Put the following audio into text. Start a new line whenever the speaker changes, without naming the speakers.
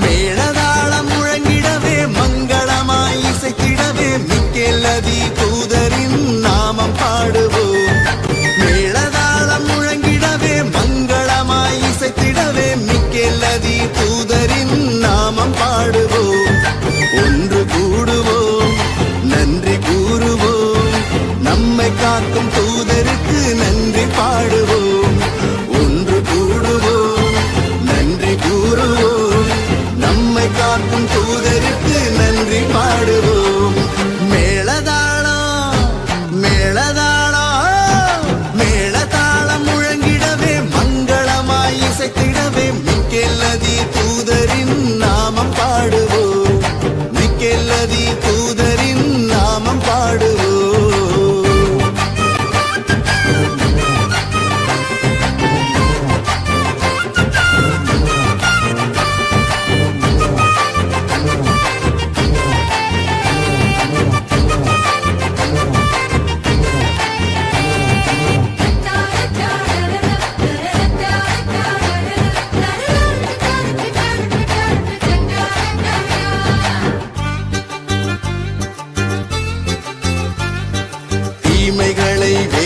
மேளதாளம் முழங்கிடவே மங்களமாய் இசைக்கிடவே மிக்கெல்லதி தூதரின் நாமம் பாடுவோம். மேளதாளம் முழங்கிடவே மங்களமாய் இசைத்திடவே மிக்கெல்லதி தூதரின் நாமம் பாடுவோம். ஒன்று கூடுவோம் நன்றி கூறுவோம். நம்மை காக்கும் தூதரின் நாமம் பாடுவோம். வேலைகளை